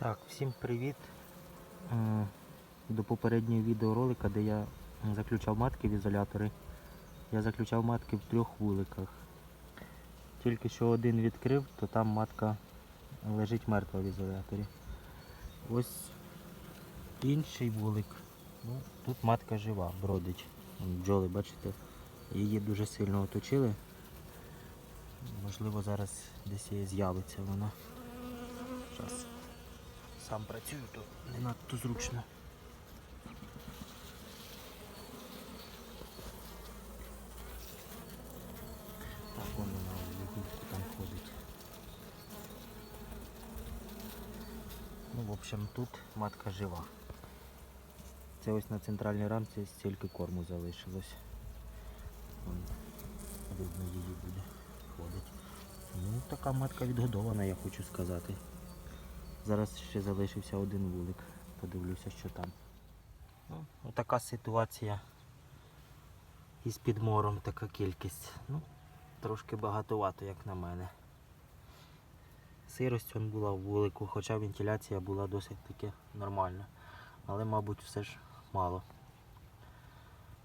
Так, всім привіт. Е, До попереднього відеоролика, де я заключав матки в ізолятори. Я заключав матки в трьох вуликах. Тільки що один відкрив, то там матка лежить мертва в ізоляторі. Ось інший вулик. Ну, тут матка жива, бродить. Бджоли, бачите, її дуже сильно оточили. Можливо, зараз десь з'явиться вона. Зараз сам працюю, то не надто зручно. Так, вон вона в вигулку там ходить. Ну, в общем, тут матка жива. Це ось на центральній рамці стільки корму залишилось. Вон, видно її буде ходить. Ну, така матка відгодована, я хочу сказати. Зараз ще залишився один вулик. Подивлюся, що там. Ну, отака ситуація. Із підмором така кількість. Ну, трошки багатовато, як на мене. Сирость он була в вулику, хоча вентиляція була досить таки нормальна. Але, мабуть, все ж мало.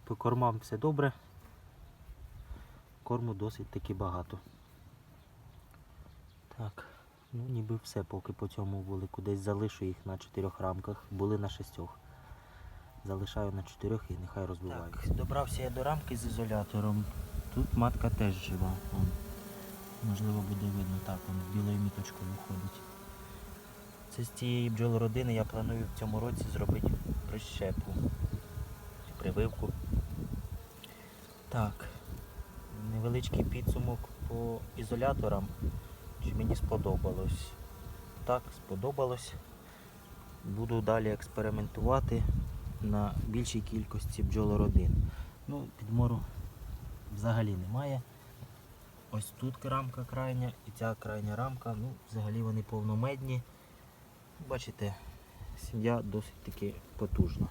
По кормам все добре. Корму досить таки багато. Так, ну ніби все поки по цьому вулику. Десь залишу їх на чотирьох рамках. Були на шістьох. Залишаю на чотирьох і нехай розбиваються. Так, добрався я до рамки з ізолятором. Тут матка теж жива. Вон. Можливо буде видно так, вон білою міточкою виходить. Це з цієї бджолородини я планую в цьому році зробити прищепку. Прививку. Так, невеличкий підсумок по ізоляторам. Чи мені сподобалось? Так, сподобалось. Буду далі експериментувати на більшій кількості бджолородин. Ну, підмору взагалі немає. Ось тут рамка крайня і ця крайня рамка, ну, взагалі вони повномедні. Бачите, сім'я досить таки потужна.